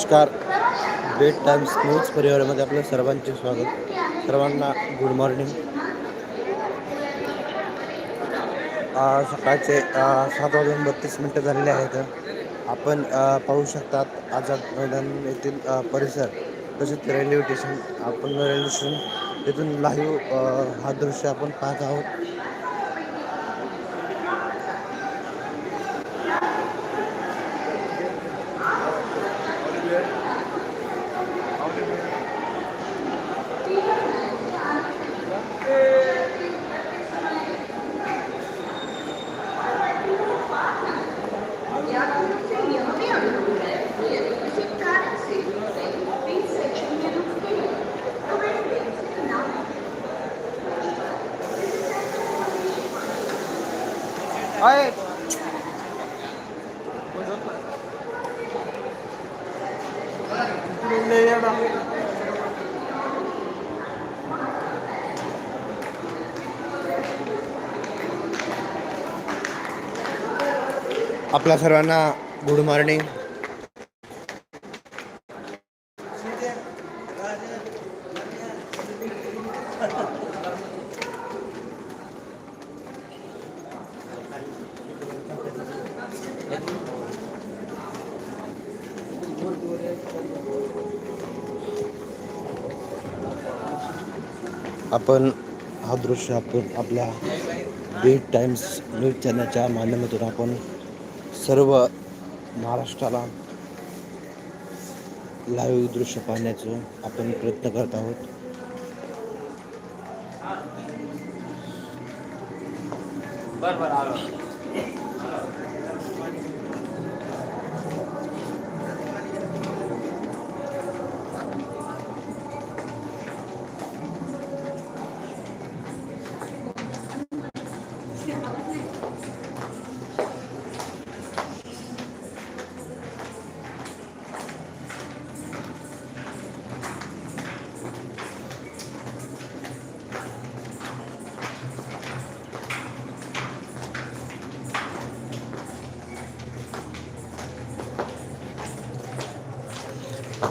नमस्कार. Bed times news परिवारामध्ये आपलं सर्वांचे स्वागत. सर्वांना गुड मॉर्निंग सकाळचे सात वाजून बत्तीस मिनटं झालेले आहेत. आपण पाहू शकतात आझाद मैदान येथील परिसर तसेच रेल्वे स्टेशन आपण रेल्वे स्टेशन तिथून लाईव्ह हा दृश्य आपण पाहत आहोत. आपल्या सर्वांना गुड मॉर्निंग आपण हा दृश्य आपण आपल्या बीट टाइम्स न्यूज चॅनलच्या माध्यमातून आपण सर्व महाराष्ट्राला लाईव्ह दृश्य पाहण्याचं आपण प्रयत्न करत आहोत.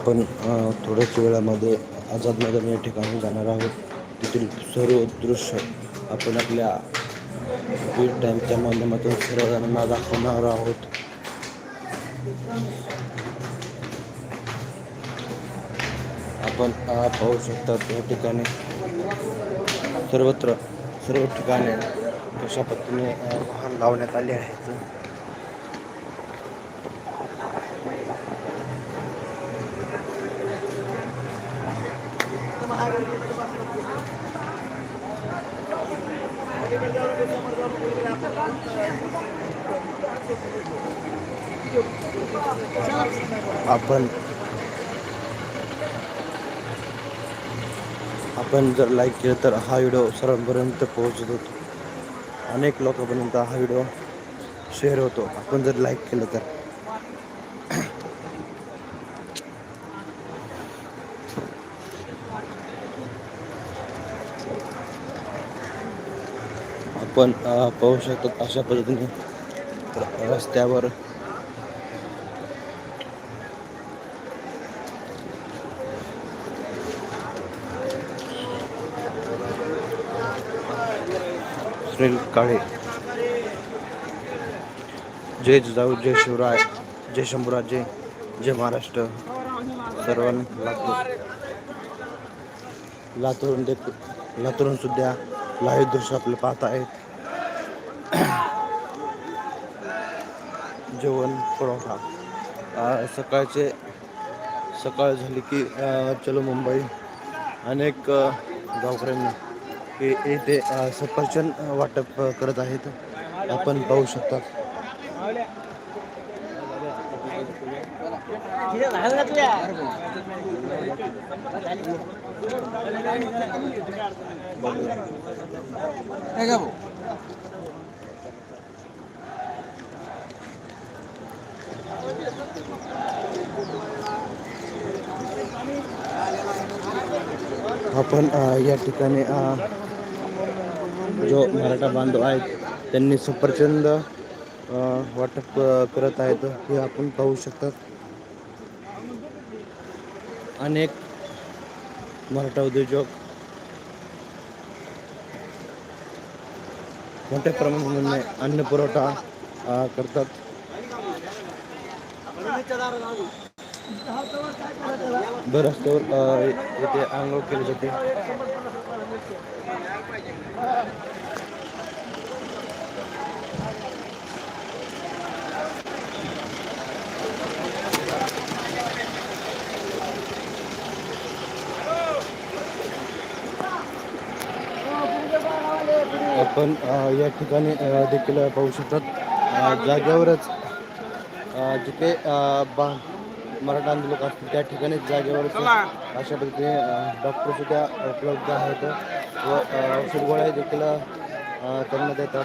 आपण थोड्याच वेळामध्ये आझाद मैदान या ठिकाणी जाणार आहोत. तेथील सर्व दृश्य आपण आपल्या बीट टाईमच्या माध्यमातून सर्वजणांना दाखवणार आहोत. आपण पाहू शकता त्या ठिकाणी सर्वत्र सर्व ठिकाणी कशा पद्धतीने वाहन लावण्यात आले आहेत. आपण आपण जर लाईक केलं तर हा व्हिडिओ सर्वांपर्यंत पोहोचत. होतो अनेक लोकांपर्यंत हा व्हिडिओ शेअर होतो. आपण जर लाईक केलं तर. आपण पाहू शकतो अशा पद्धतीने. रस्त्यावर. सुनील काळे. जय जिजाऊ जय शिवराय. जय शंभूराजे जय महाराष्ट्र. सर्वांना लातूर. लातूरून देख लातूरून सुद्धा लाईव्ह दृश्य आपले पाहत आहेत जेवण पुरवठा सकाळचे सकाळ झाली की चलो मुंबई. अनेक गावकऱ्यांना गावकऱ्यांनी सफरचंद वाटप करत आहेत. आपण पाहू शकता आपण या ठिकाणी जो मराठा बांधव आहेत त्यांनी सफरचंद वाटप करत आहेत हे आपण पाहू शकतात. अनेक मराठा उद्योजक मोठ्या प्रमाणामध्ये अन्न पुरवठा करतात. दर रस्त्यावर येथे आंघोळ केली जाते. आपण या ठिकाणी देखील पाहू शकतात. जागेवरच जिथे बा मराठा आंदोलक असतील त्या ठिकाणीच जागेवरच अशा पद्धतीने डॉक्टर सुद्धा उपलब्ध आहेत व औषध गोळ्या देखील त्यांना देतात.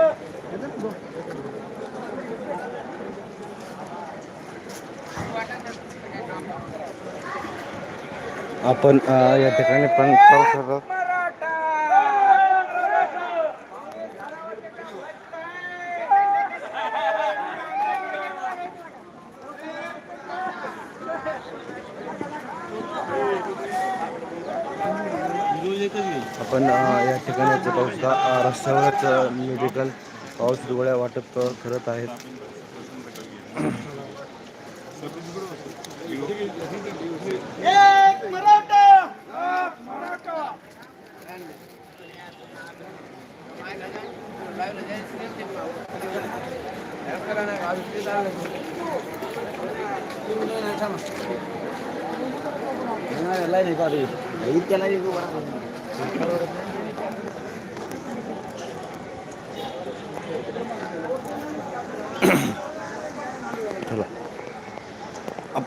आपण या ठिकाणी पण पाहू शकतो. आपण या ठिकाणी पाहू शकता रस्त्यावरच मेडिकल पाऊस गोळ्या वाटप करत आहेत. एक मराठा एक मराठा चला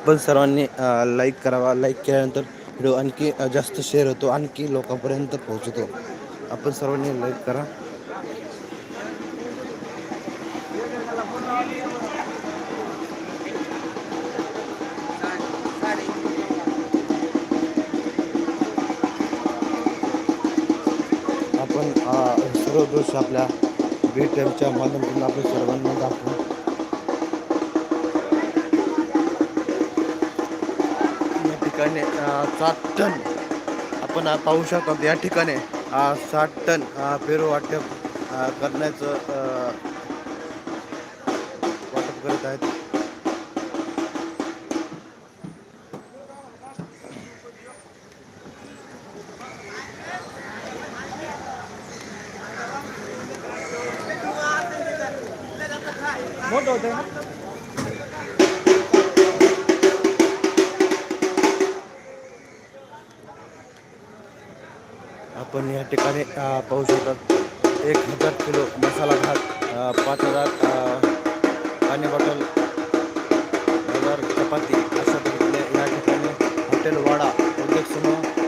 आपण सर्वांनी लाईक करावा. लाईक केल्यानंतर व्हिडिओ आणखी जास्त शेअर होतो आणखी लोकांपर्यंत पोहोचतो. आपण सर्वांनी लाईक करा. आपण सर्व दृश्य आपल्या बीटीएमच्या माध्यमातून आपण सर्वांना दाखवू. ठिकाणी सात टन. आपण पाहू शकतो या ठिकाणी सात टन अ, पेरू वाटप करण्याचं वाटप करत आहेत. आपण या ठिकाणी पाहू शकतात. एक हजार किलो मसाला भात पाच हजार पाणी बॉटल हजार चपाती अशा पद्धतीने या ठिकाणी हॉटेल वाडा उद्योग समूह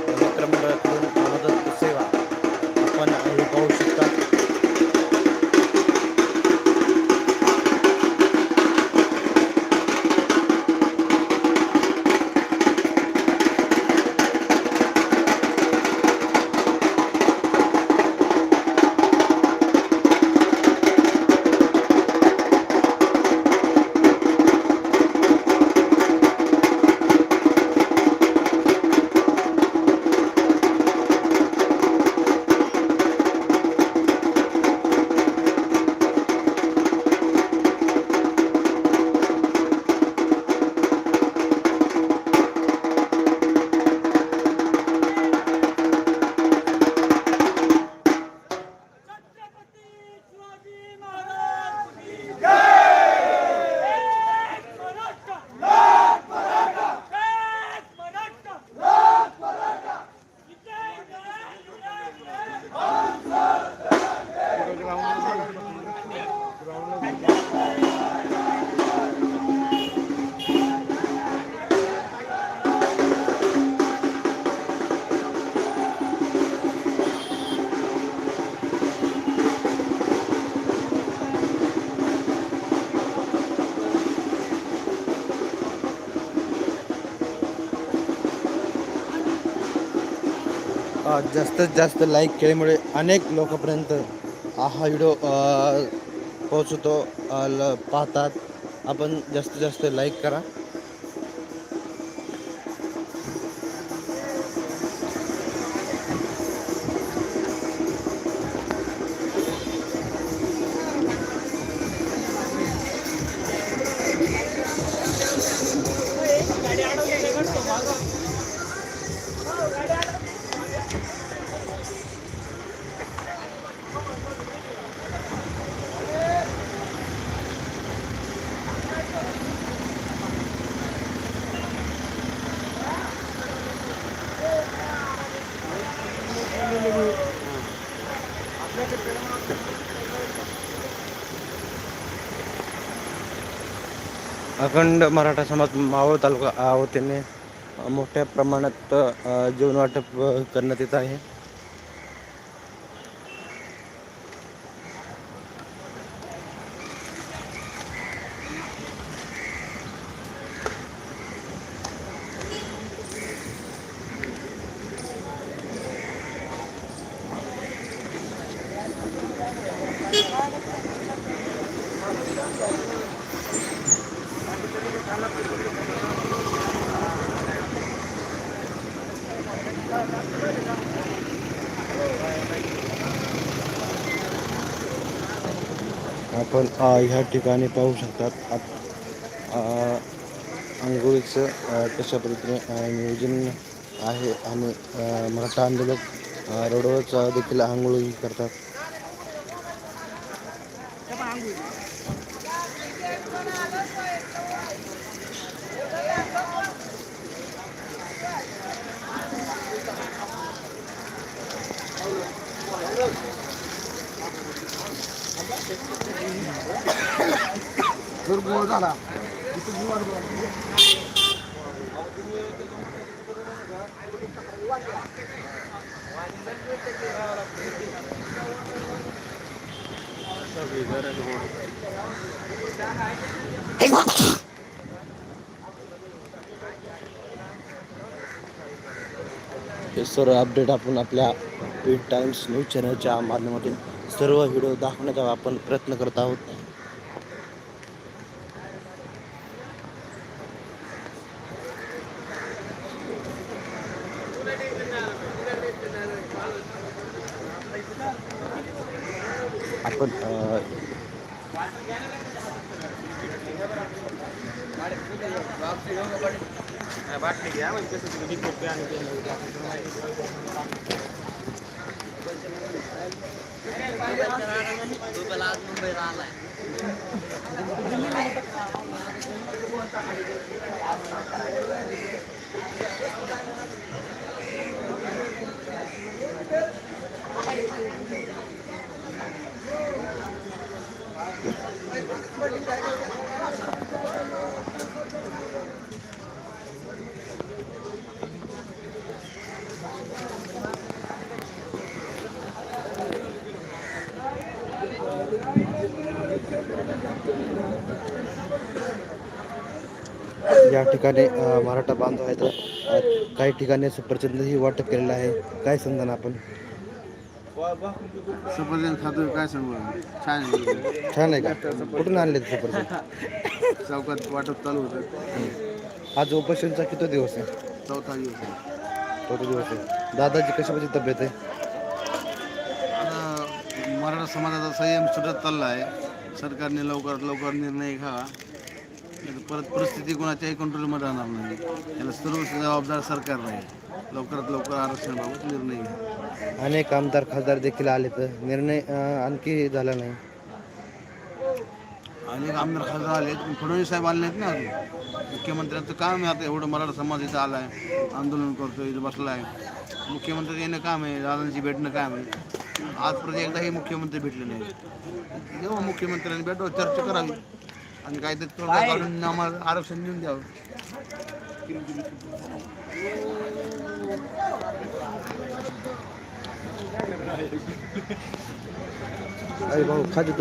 जास्तीत जास्त लाईक केल्यामुळे अनेक लोकांपर्यंत हा व्हिडिओ पोहोचतो ल पाहतात. आपण जास्तीत जास्त लाईक करा. अखंड मराठा समाज मावळ तालुका आवतीने मोठ्या प्रमाणात जीवनवाटप वाटप करण्यात येत आहे. आपण ह्या ठिकाणी पाहू शकतात आप- आंघोळीचं कशा पद्धतीने नियोजन आहे आणि मराठा आंदोलक अ, रोडवरच देखील आंघोळी करतात. झाला. हे सर्व अपडेट आपण आपल्या पेड टाइम्स न्यूज चॅनलच्या माध्यमातून सर्व व्हिडिओ दाखवण्याचा आपण प्रयत्न करत आहोत. आपण अ, बाटली घ्या म्हणजे कसं तुम्ही या ठिकाणी मराठा बांधव आहेत. काही ठिकाणी सफरचंदही वाटप केलेलं आहे. काय समजा आपण? सफरचंद खातोय काय सांगू? छान आहे. छान आहे का? कुठून आणले सफरचंद चौकात वाटप चालू होतं. आज उपोषणचा किती दिवस आहे? चौथा दिवस आहे. चौथा दिवस आहे. दादाची कशा कशी तब्येत आहे? मराठा समाजाचा संयम सुटत चालला आहे. सरकारने लवकरात लवकर निर्णय घ्यावा. परत परिस्थिती कोणाच्याही कंट्रोलमध्ये राहणार नाही. याला सर्व जबाबदार सरकार राहील लवकरात लवकर आरक्षणाबाबत निर्णय घ्या. अनेक आमदार खासदार देखील आले तर निर्णय आणखी झाला नाही. अनेक आमदार खासदार आले फडणवीस साहेब आले नाहीत ना अजून. मुख्यमंत्र्यांचं काम आहे आता. एवढं मराठा समाज इथं आला आहे आंदोलन करतो इथं बसला आहे मुख्यमंत्री येणं काम आहे. दादांची भेटणं काम आहे. आजपर्यंत एकदाही मुख्यमंत्री भेटले नाही जेव्हा मुख्यमंत्र्यांनी भेटावं चर्चा करावी. আমি গাইদের তো কারণ আমার আরও সেনজন যাও আরে বাবু খাজে